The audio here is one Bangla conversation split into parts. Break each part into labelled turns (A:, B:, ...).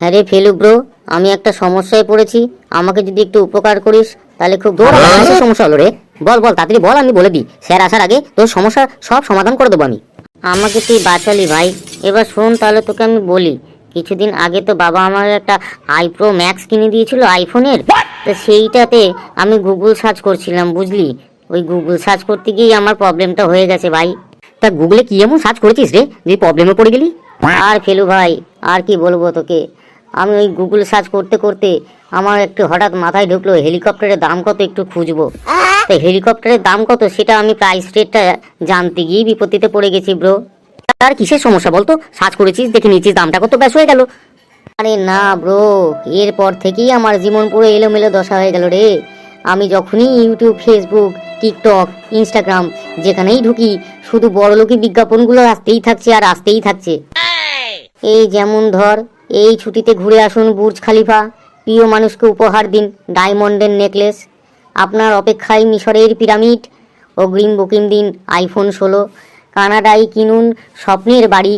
A: আরে ফেলু ব্রো আমি একটা সমস্যায় পড়েছি আমাকে যদি একটু উপকার করিস তাহলে খুব ভালো সমস্যা হলো রে? বল বল তাড়াতাড়ি বল আমি বলে দিই। স্যার আসার আগে তোর সমস্যা সব সমাধান করে দেবো আমি। আমাকে তুই বাঁচালি ভাই। এবার শোন তাহলে তোকে আমি বলি কিছুদিন আগে তো বাবা আমার একটা আইপ্রো ম্যাক্স কিনে দিয়েছিল আইফোনের তো সেইটাতে আমি গুগল সার্চ করছিলাম বুঝলি? ওই গুগল সার্চ করতে গিয়েই আমার প্রবলেমটা হয়ে গেছে ভাই। তা গুগলে কি এমন সার্চ করেছিস রে? যে প্রবলেমে পড়ে গেলি? আর ফেলু ভাই আর কি বলব তোকে? আমি ওই গুগল সার্চ করতে করতে আমার একটু হঠাৎ মাথায় ঢুকলো হেলিকপ্টারের দাম কত একটু খুঁজবো। তো হেলিকপ্টারের দাম কত সেটা আমি প্রাইস রেটটা জানতে গিয়ে বিপত্তিতে পড়ে গেছি ব্রো তার কিসের সমস্যা বলতো? সার্চ করেছিস দেখে নিয়েছিস দামটা কত ব্যাস হয়ে গেল। আরে না ব্রো এরপর থেকেই আমার জীবন পুরো এলোমেলো দশা হয়ে গেল রে। আমি যখনই ইউটিউব ফেসবুক টিকটক ইনস্টাগ্রাম যেখানেই ঢুকি শুধু বড়লোকি বিজ্ঞাপনগুলো আসতেই থাকছে আর আসতেই থাকছে। এই যেমন ধর এই ছুটিতে ঘুরে আসুন বুর্জ খালিফা, প্রিয় মানুষকে উপহার দিন ডায়মন্ডের নেকলেস। আপনার অপেক্ষায় মিশরের পিরামিড অগ্রিম বুকিং দিন আইফোন ষোলো। কানাডায় কিনুন স্বপ্নের বাড়ি,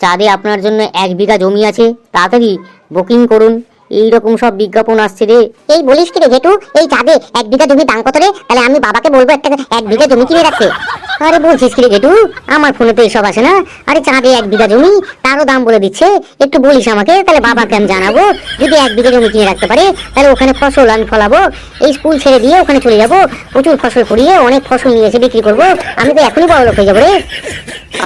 A: চাঁদে আপনার জন্য এক বিঘা জমি আছে। তাড়াতাড়ি বুকিং করুন। এই রকম সব বিজ্ঞাপন আসছে রে।
B: এই বলিস কি রে জেঠু এই চাঁদে এক বিঘা জমি দাম কত রে? তাহলে আমি বাবাকে বলব একটা এক বিঘা জমি কিনে রাখতে। আরে বলছিস কি রে জেঠু আমার ফোনে তো এসব আসে না। আরে চাঁদে এক বিঘা জমি, তারও দাম বলে দিচ্ছে। একটু বলিস আমাকে, তাহলে বাবাকে আমি জানাব। যদি এক বিঘা জমি কিনে রাখতে পারে, তাহলে ওখানে ফসল আমি ফলাবো। এই স্কুল ছেড়ে দিয়ে ওখানে চলে যাব। প্রচুর ফসল করিয়ে অনেক ফসল নিয়ে এসে বিক্রি করব। আমি তো এখনই বড় লোক হয়ে যাব রে।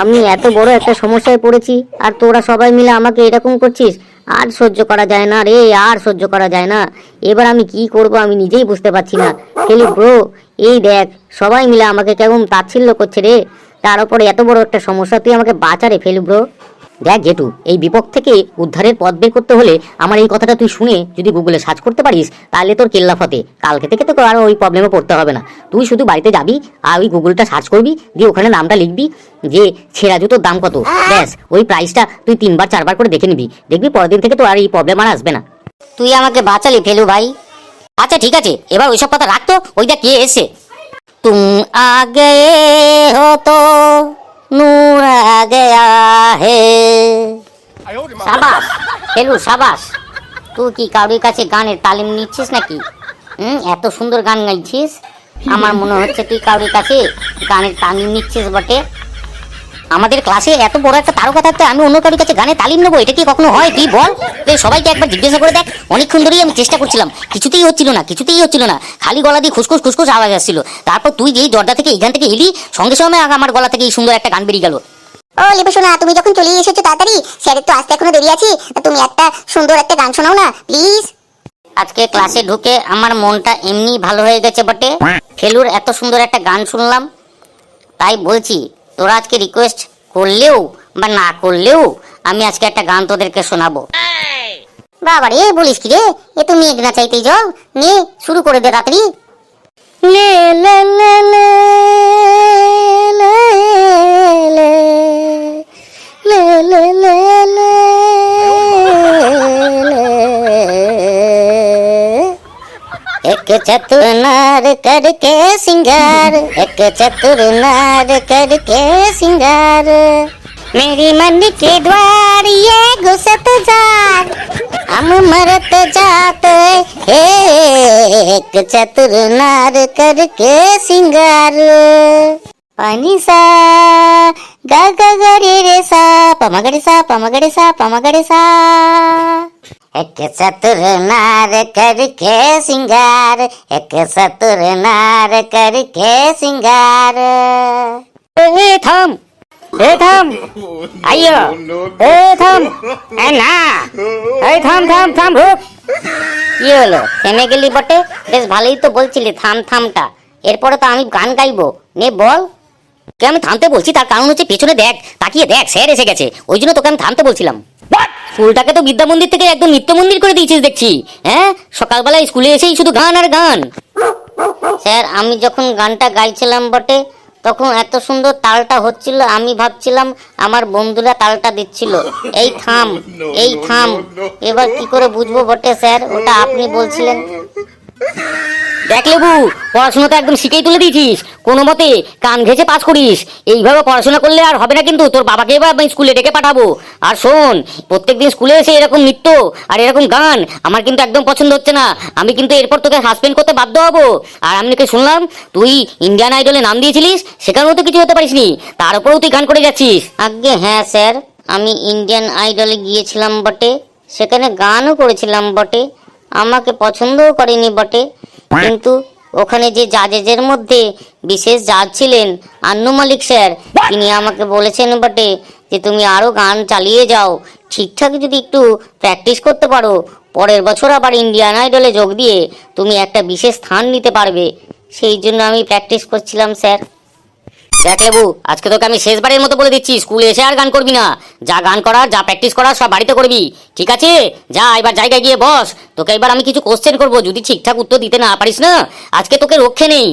A: আমি এত বড় একটা সমস্যায় পড়েছি, আর তোরা সবাই মিলে আমাকে এরকম করছিস। আর সহ্য করা যায় না রে, আর সহ্য করা যায় না। এবার আমি কি করব আমি নিজেই বুঝতে পারছি না। খেলি ব্রো, এই দেখ, সবাই মিলে আমাকে কেমন তাচ্ছিল্য করছে রে। তার উপরে এত বড় একটা সমস্যা, তুই আমাকে বাঁচা রে, ফেলু ব্রো। দেখ জেঠু এই বিপদ থেকে উদ্ধারের পথ বের করতে হলে আমার এই কথাটা তুই শুনে যদি গুগলে সার্চ করতে পারিস তাহলে তোর কেল্লা ফতে। কালকে থেকে তো আর ওই প্রবলেমে পড়তে হবে না। তুই শুধু বাড়িতে যাবি আর ওই গুগলটা সার্চ করবি দিয়ে ওখানে নামটা লিখবি যে ছেঁড়া জুতোর দাম কত। ব্যাস ওই প্রাইসটা তুই তিনবার চারবার করে দেখে নিবি। দেখবি পরের দিন থেকে তো আর এই প্রবলেম আর আসবে না। তুই আমাকে বাঁচালি ফেলু ভাই। আচ্ছা ঠিক আছে এবার ওইসব কথা রাখতো ওইটা কে এসে। তুম আগে হো তো নূর আ গয়া হে সাবাস হেলু সাবাস। তুই কি কারোর কাছে গানের তালিম নিচ্ছিস নাকি? হুম এত সুন্দর গান গাইছিস। আমার মনে হচ্ছে তুই কারোর কাছে গানের তালিম নিচ্ছিস বটে। আমাদের ক্লাসে এত বড় একটা তারকা থাকতে আমি অন্য কারোর কাছে গানে তালিম নেব এটা কি কখনো হয়? তুই বল। তুই সবাইকে একবার জিজ্ঞাসা করে দেখ। অনেকক্ষণ ধরেই আমি চেষ্টা করছিলাম। কিছুতেই হচ্ছিল না কিছুতেই হচ্ছিল না। খালি গলা দিয়ে খুসখুস খুসখুস আওয়াজ আসছিল। তারপর তুই যেই দরজা থেকে এইখান থেকে এলি সঙ্গে সঙ্গে আমার গলা থেকে এই সুন্দর একটা গান বেরিয়ে গেল।
B: ও লিপি শোনা তুমি যখন চলে এসেছ তাড়াতাড়ি স্যারের তো আসতে এখনও দেরি আছে। তুমি একটা সুন্দর একটা গান শোনাও না প্লিজ
A: আজকে ক্লাসে ঢুকে আমার মনটা এমনি ভালো হয়ে গেছে বটে। ফেলুর এত সুন্দর একটা গান শুনলাম। তাই বলছি তোরা আজকে রিকোয়েস্ট করলেও বা না করলেও আমি আজকে একটা গান তোদেরকে শোনাবো
B: বাবা রে বলিস কি রে এ তো মেঘ না চাইতেই যাও নে শুরু করে দে তাড়াতাড়ি
A: লে লে লে লে লে লে লে লে লে লে एक चतुर नार करके सिंगार एक चतुर नार करके सिंगार मेरी मन के द्वार ये घुसत जार हम मरत जाते हे एक चतुर नार करके सिंगार पानी सा গা গা গা রে রে সা পামাগড়ে সা পামাগড়ে সা পামাগড়ে সা एक सतुर नार करके सिंगार एक सतुर नार करके सिंगार। ए थाम ए थाम आइयो ए थाम ए ना ए थाम কি হলো? থেমে গেলি বটে? বেশ ভালোই তো বলছিলি থাম থামটা। এরপরে তো আমি গান গাইবো। নে বল। কে আমি থামতে বলছি তার কারণ হচ্ছে পেছনে দেখ তাকিয়ে দেখ স্যার এসে গেছে। ওই জন্য তোকে আমি থামতে বলছিলাম। স্কুলটাকে তো বিদ্যা মন্দির থেকে একদম নিত্য মন্দির করে দিয়েছিস দেখছি। হ্যাঁ? সকালবেলায় স্কুলে এসেই শুধু গান আর গান। স্যার আমি যখন গানটা গাইছিলাম বটে তখন এত সুন্দর তালটা হচ্ছিল আমি ভাবছিলাম আমার বন্ধুরা তালটা দিচ্ছিল। এই থাম এই থাম। এবার কি করে বুঝব বটে স্যার? ওটা আপনি বলছিলেন। দেখ লেবু, পড়াশোনা তো একদম শিখেই তুলে দিয়েছিস। কোনো মতে কান ঘেঁচে পাস করিস। এইভাবে পড়াশোনা করলে আর হবে না কিন্তু তোর বাবাকে এবার আমি স্কুলে ডেকে পাঠাবো। আর শোন, প্রত্যেকদিন স্কুলে এসে এরকম নৃত্য আর এরকম গান আমার কিন্তু একদম পছন্দ হচ্ছে না। আমি কিন্তু এরপর তোকে সাসপেন্ড করতে বাধ্য হব। আর আমি নাকি শুনলাম, তুই ইন্ডিয়ান আইডলে নাম দিয়েছিলিস, সেখানেও তো কিছু হতে পারিসনি। তার উপরেও তুই গান করে যাচ্ছিস। আগে হ্যাঁ স্যার। আমি ইন্ডিয়ান আইডলে গিয়েছিলাম বটে। সেখানে গানও করেছিলাম বটে। আমাকে পছন্দও করেনি বটে। কিন্তু ওখানে যে জাজেজের মধ্যে বিশেষ জাজ ছিলেন আন্নু মালিক স্যার তিনি আমাকে বলেছেন বটে যে তুমি আরও গান চালিয়ে যাও ঠিকঠাক যদি একটু প্র্যাকটিস করতে পারো পরের বছর আবার ইন্ডিয়ান আইডলে যোগ দিয়ে তুমি একটা বিশেষ স্থান নিতে পারবে। সেই জন্য আমি প্র্যাকটিস করছিলাম স্যার। লেবু আজকে তোকে আমি শেষবারের মতো বলে দিচ্ছি স্কুলে এসে আর গান করবি না। যা গান করার যা প্র্যাকটিস করার সব বাড়িতে করবি। ঠিক আছে? যা এবার জায়গায় গিয়ে বস। তোকে এবার আমি কিছু কোশ্চেন করব যদি ঠিকঠাক উত্তর দিতে না পারিস না আজকে তোকে রক্ষে নেই।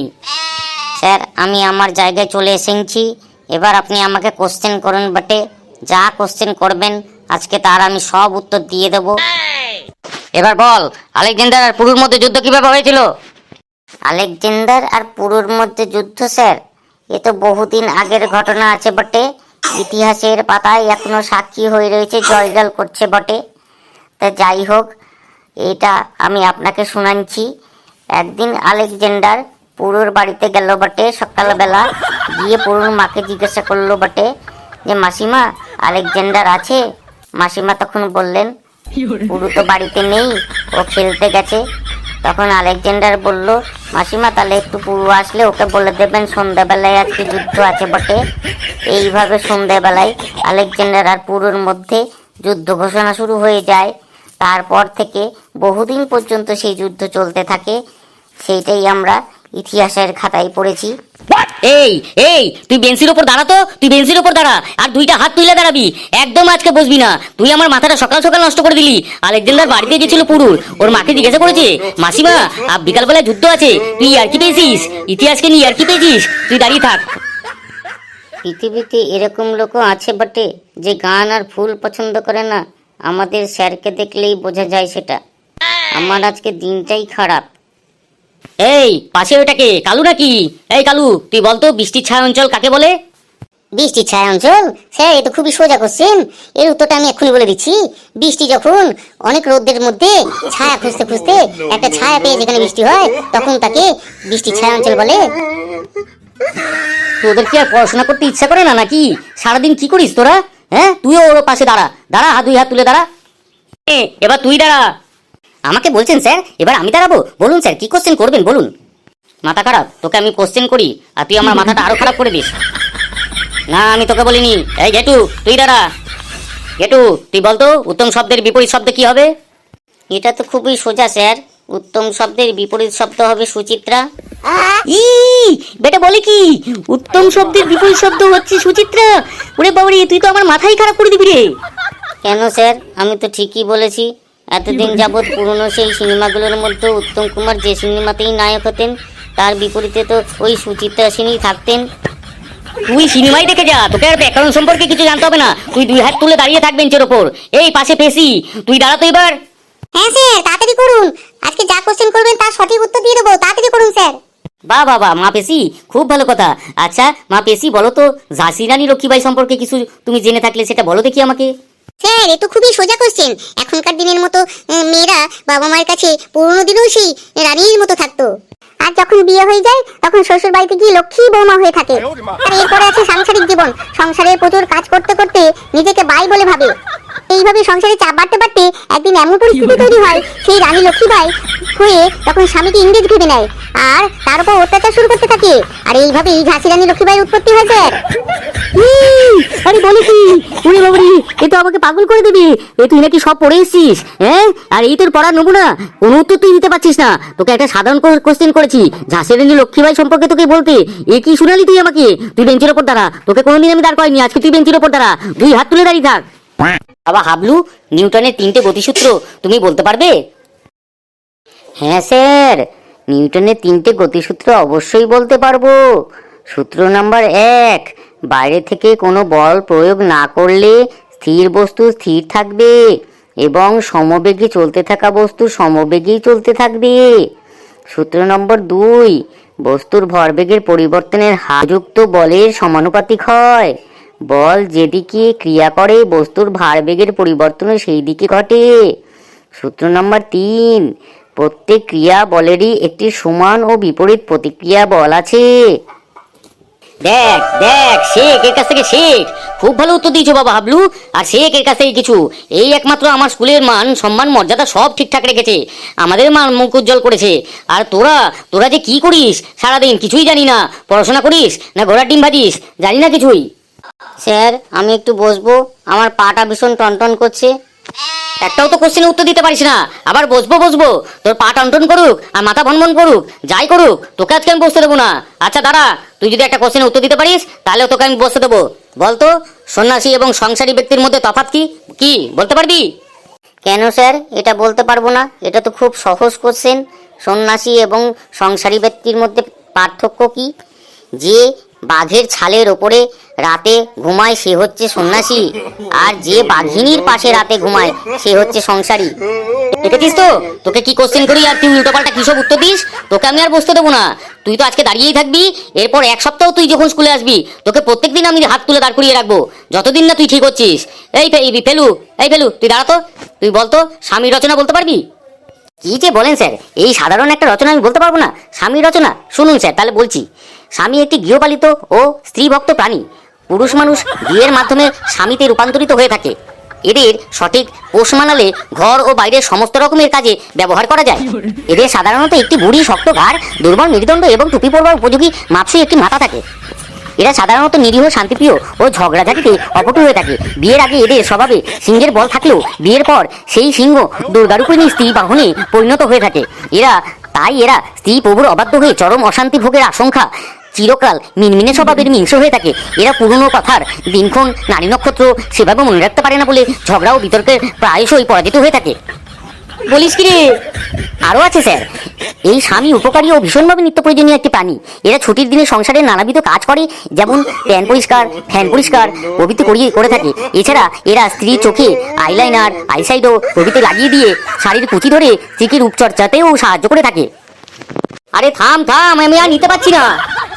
A: স্যার আমি আমার জায়গায় চলে এসেছি। এবার আপনি আমাকে কোশ্চেন করুন বটে। যা কোশ্চেন করবেন আজকে তার আমি সব উত্তর দিয়ে দেব। এবার বল আলেকজান্ডার আর পুরুর মধ্যে যুদ্ধ কীভাবে হয়েছিল? আলেকজান্ডার আর পুরুর মধ্যে যুদ্ধ স্যার? এ তো বহুদিন আগের ঘটনা আছে বটে। ইতিহাসের পাতায় এখনও সাক্ষী হয়ে রয়েছে জয়গাল করছে বটে। তা যাই হোক এটা আমি আপনাকে শোনাচ্ছি। একদিন আলেকজান্ডার পুরুর বাড়িতে গেল বটে সকালবেলা। গিয়ে পুরুর মাকে জিজ্ঞাসা করল বটে যে মাসিমা আলেকজান্ডার আছে? মাসিমা তখন বললেন পুরু তো বাড়িতে নেই ও খেলতে গেছে। তখন আলেকজান্ডার বলল, মাসিমা, তাহলে একটু পুরু আসলে ওকে বলে দেবেন, সন্ধ্যাবেলায় আজকে যুদ্ধ আছে বটে। এইভাবে সন্ধ্যাবেলায় আলেকজান্ডার আর পুরোর মধ্যে যুদ্ধ ঘোষণা শুরু হয়ে যায়। তারপর থেকে বহুদিন পর্যন্ত সেই যুদ্ধ চলতে থাকে। সেইটাই আমরা ইতিহাসের খাতায় পড়েছি। এই এই তুই বেঞ্চির উপর দাঁড়া তো তুই বেঞ্চির উপর দাঁড়া আর দুইটা হাত তুলে দাঁড়াবি। একদম আজকে বসবি না। তুই আমার মাথাটা সকাল সকাল নষ্ট করে দিলি। আলেকজান্ডার বাড়িতে গেছিল পুরুর। ওর মাকে জিজ্ঞাসা করেছে মাসিমা আর বিকালবেলায় যুদ্ধ আছে তুই আর কি পেয়েছিস? ইতিহাসকে নিয়ে আর কি পেয়েছিস? তুই দাঁড়িয়ে থাক। পৃথিবীতে এরকম লোকও আছে বটে যে গান আর ফুল পছন্দ করে না। আমাদের স্যারকে দেখলেই বোঝা যায় সেটা। আমার আজকে দিনটাই খারাপ। এই পাশে ওটাকে কালু নাকি? এই কালু তুই বলতো বৃষ্টির ছায়া অঞ্চল কাকে বলে?
B: বৃষ্টির ছায়া অঞ্চল? স্যার এটা খুবই সোজা কোশ্চেন এর উত্তরটা আমি এক্ষুনি বলে দিচ্ছি। বৃষ্টি যখন অনেক রোদের মধ্যে ছায়া খুঁজতে খুঁজতে একটা ছায়া পেয়ে যেখানে বৃষ্টি হয় তখন তাকে বৃষ্টির ছায়া অঞ্চল বলে।
A: তোদের কি আর পড়াশোনা করতে ইচ্ছা করে না নাকি? সারাদিন কি করিস তোরা? হ্যাঁ তুইও ওর পাশে দাঁড়া। দাঁড়া হাত দুই হাত তুলে দাঁড়া। এবার তুই দাঁড়া। আমাকে বলছেন স্যার এবার আমি দাঁড়াবো। বলুন স্যার কি কোশ্চেন করবেন বলুন। মাথা খারাপ তোকে আমি কোশ্চেন করি আর তুই আমার মাথাটা আরও খারাপ করে দিস। না আমি তোকে বলিনি। এই গেটু তুই দাঁড়া। গেটু তুই বলতো উত্তম শব্দের বিপরীত শব্দ কি হবে? এটা তো খুবই সোজা স্যার। উত্তম শব্দের বিপরীত শব্দ হবে সুচিত্রা। ই বেটা বলে কি? উত্তম শব্দের বিপরীত শব্দ হচ্ছে সুচিত্রা। ওরে বাবারে তুই তো আমার মাথাই খারাপ করে দিবি রে। কেন স্যার? আমি তো ঠিকই বলেছি। এতদিন যাবৎ পুরনো সেই সিনেমাগুলোর মধ্যে উত্তম কুমার যে সিনেমাতেই নায়ক হতেন তার বিপরীতে তো ওই সুচিত্রা সেনই থাকতেন। তুই সিনেমাই দেখে যা তোকে আর ব্যাকরণ সম্পর্কে কিছু জানতে হবে না। তুই দুই হাত তুলে দাঁড়িয়ে থাক বেঞ্চের ওপর। এই পাশে পেশি তুই দাঁড়া তো এবার।
B: হ্যাঁ স্যার তাড়াতাড়ি করুন। আজকে যা কোশ্চেন করবেন তার সঠিক উত্তর দিয়ে দেবো। তাড়াতাড়ি করুন স্যার।
A: বা বাবা মা পেশি খুব ভালো কথা। আচ্ছা মা পেশি বলো তো ঝাঁসি রানী লক্ষ্মীবাই সম্পর্কে কিছু তুমি জেনে থাকলে সেটা বলো দেখি আমাকে।
B: স্যার এ তো খুবই সোজা কোশ্চেন এখনকার দিনের মতো মেয়েরা বাবা মায়ের কাছে পুরোনো দিনেও সেই রানীর মতো থাকতো। আর যখন বিয়ে হয়ে যায় তখন শ্বশুর বাড়িতে গিয়ে লক্ষ্মী বৌমা হয়ে থাকে। আর এরপরে আছে সাংসারিক জীবন। সংসারে প্রচুর কাজ করতে করতে নিজেকে বাই বলে ভাবে। এইভাবে সংসারে চাপ বাড়তে বাড়তে একদিন এমন পরিস্থিতি তৈরি হয় সেই রানী লক্ষ্মী লক্ষ্মীবাই হয়ে তখন স্বামীকে ইংরেজ ভেবে নেয়। আর তার উপর অত্যাচার শুরু করতে থাকে। আর এইভাবে এই ঝাঁসি রানী লক্ষ্মীবাই উৎপত্তি হয়েছে।
A: আরে বলে কি? ওরে বাবারে এ তো আমাকে পাগল করে দেবে। এ তুই নাকি সব পড়ে এসছিস হ্যাঁ? আর এই তোর পড়ার নমুনা কোনো উত্তর তুই দিতে পারছিস না। তোকে একটা সাধারণ কোশ্চেন করেছি। ঝাঁসের রানী লক্ষ্মীবাই সম্পর্কে তোকে বলতে। এ কি শুনালি তুই আমাকে? তুই বেঞ্চের ওপর দাঁড়া। তোকে কোনোদিন আমি দাঁড় করাইনি। আজকে তুই বেঞ্চের ওপর দাঁড়া। দুই হাত তুলে দাঁড়িয়ে থাক। বাবা হাবলু নিউটনের তিনটে গতিসূত্র তুমি বলতে পারবে? হ্যাঁ স্যার। নিউটনের তিনটে গতিসূত্র অবশ্যই বলতে পারব। সূত্র নাম্বার এক, বাইরে থেকে কোনো বল প্রয়োগ না করলে স্থির বস্তু স্থির থাকবে এবং সমবেগে চলতে থাকা বস্তু সমবেগেই চলতে থাকবে। সূত্র নম্বর দুই, বস্তুর ভরবেগের পরিবর্তনের হারযুক্ত বলের সমানুপাতিক হয়। বল যেদিকে ক্রিয়া করে, বস্তুর ভারবেগের পরিবর্তন সেই দিকে ঘটে। সূত্র নম্বর তিন প্রত্যেক ক্রিয়া বলেরই একটি সমান ও বিপরীত প্রতিক্রিয়া বল আছে। দেখ দেখ শেখ এর কাছ থেকে শেখ খুব ভালো উত্তর দিয়েছ বাবা হাবলু, আর শেখ এর কাছ থেকে কিছু। এই একমাত্র আমার স্কুলের মান, সম্মান, মর্যাদা সব ঠিকঠাক রেখেছে। আমাদের মান মুখ উজ্জ্বল করেছে। আর তোরা তোরা যে কি করিস, সারাদিন কিছুই জানি না। পড়াশোনা করিস না ঘোড়ার ডিম ভাজিস? জানি না কিছুই। স্যার, আমি একটু বসবো। আমার পাটা ভীষণ টনটন করছে। একটাও তো কোশ্চেনে উত্তর দিতে পারিস না। আবার বসবো বসবো। তোর পা টনটন করুক, আর মাথা ভনভন করুক, যাই করুক, তোকে আজকে আমি বসতে দেবো না। আচ্ছা দাঁড়া, তুই যদি একটা কোশ্চেনে উত্তর দিতে পারিস, তাহলে তোকে আমি বসতে দেবো। বলতো সন্ন্যাসী এবং সংসারী ব্যক্তির মধ্যে তফাৎ কি? কি? বলতে পারবি? কেন, স্যার? এটা বলতে পারব না। এটা তো খুব সহজ কোশ্চেন সন্ন্যাসী এবং সংসারী ব্যক্তির মধ্যে পার্থক্য কি? যে বাঘের ছালের ওপরে রাতে ঘুমায়, সে হচ্ছে সন্ন্যাসী। আর যে বাঘিনীর পাশে রাতে ঘুমায়, সে হচ্ছে সংসারী। দেখেছিস তো? তোকে কি কোশ্চেন করি আর তুই উল্টোপাল্টা কি সব উত্তর দিস? তোকে আমি আর বসতে দেবো না। তুই তো আজকে দাঁড়িয়েই থাকবি, এরপর এক সপ্তাহ তুই যখন স্কুলে আসবি, তোকে প্রত্যেকদিন আমি হাত তুলে দাঁড় করিয়ে রাখব। যতদিন না তুই ঠিক হচ্ছিস। এই ফে- এই ফেলু এই ফেলু, তুই দাঁড়াতো তুই বলতো স্বামীর রচনা বলতে পারবি? কি যে বলেন স্যার, এই সাধারণ একটা রচনা আমি বলতে পারব না। স্বামীর রচনা, শুনুন স্যার, তাহলে বলছি। স্বামী একটি গৃহপালিত ও স্ত্রীভক্ত প্রাণী। পুরুষ মানুষ বিয়ের মাধ্যমে স্বামীতে রূপান্তরিত হয়ে থাকে। এদের সঠিক পোষ মানালে ঘর ও বাইরের সমস্ত রকমের কাজে ব্যবহার করা যায়। এদের সাধারণত একটি বুড়ি, শক্ত ঘাড়, দুর্বল মেরুদণ্ড এবং টুপি পরবার উপযোগী মাপসই একটি মাথা থাকে। এরা সাধারণত নিরীহ, শান্তিপ্রিয় ও ঝগড়াঝাটিতে অপটু হয়ে থাকে। বিয়ের আগে এদের স্বভাবে সিংহের বল থাকলেও বিয়ের পর সেই সিংহ দুর্গারূপিণী স্ত্রী বাহনে পরিণত হয়ে থাকে। এরা, তাই এরা স্ত্রী প্রভুর অবাধ্য হয়ে চরম অশান্তি ভোগের আশঙ্কা চিরকাল মিনমিনে স্বভাবের মিংস হয়ে থাকে। এরা পুরনো কথার দিনক্ষণ, নারী নক্ষত্র সেভাবে মনে রাখতে পারে না বলে ঝগড়া ও বিতর্কে প্রায়শই পরাজিত হয়ে থাকে। বলিস কি রে? আরও আছে স্যার। এই স্বামী উপকারী ও ভীষণভাবে নিত্য প্রয়োজনীয় একটি প্রাণী। এরা ছুটির দিনে সংসারে নানাবিধ কাজ করে, যেমন প্যান পরিষ্কার, ফ্যান পরিষ্কার, প্রভৃতি করিয়ে করে থাকে। এছাড়া এরা স্ত্রীর চোখে আইলাইনার, আইসাইডও প্রভৃতি লাগিয়ে দিয়ে শাড়ির কুচি ধরে স্ত্রীকে রূপচর্চাতেও সাহায্য করে থাকে। আরে থাম থাম, আমি আর নিতে পারছি না।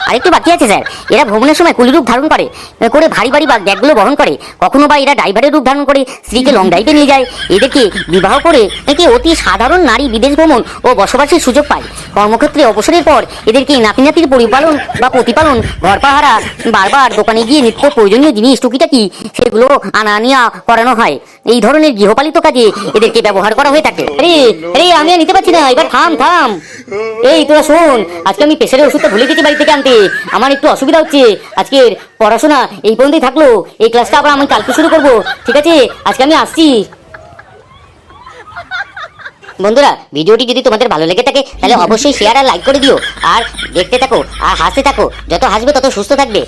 A: আরেকটু বাকি আছে, স্যার। এরা ভ্রমণের সময় কুলি রূপ ধারণ করে করে ভারী ভারী বা ব্যাগগুলো বহন করে। কখনো বা এরা ড্রাইভারের রূপ ধারণ করে, স্ত্রীকে লং ড্রাইভে নিয়ে যায়। এদেরকে বিবাহ করে, একে অতি সাধারণ নারী বিদেশ ভ্রমণ ও বসবাসের সুযোগ পায়। কর্মক্ষেত্রে অবসরের পর এদেরকে নাতি নাতির পরিপালন বা প্রতিপালন ঘর পাহারা বারবার দোকানে গিয়ে নিত্য প্রয়োজনীয় জিনিস, টুকিটাকি, সেগুলো আনা নিয়া করানো হয়। এই ধরনের গৃহপালিত কাজে এদেরকে ব্যবহার করা হয়ে থাকে। আরে আরে, আমি নিতে পারছি না। এবার থাম থাম। এই, তোরা শোন, আজকে আমি প্রেশারের ওষুধটা ভুলে গেছি বাড়ি থেকে আনতে। আমার একটু অসুবিধা হচ্ছে। আজকের পড়াশোনা এই পর্যন্তই থাকল। এই ক্লাসটা আবার আমি কালকে শুরু করব। ঠিক আছে? আজকে আমি আসছি। বন্ধুরা, ভিডিওটি যদি তোমাদের ভালো লেগে থাকে, তাহলে অবশ্যই শেয়ার আর লাইক করে দিও। আর দেখতে থাকো, আর হাসতে থাকো। যত হাসবে, তত সুস্থ থাকবে।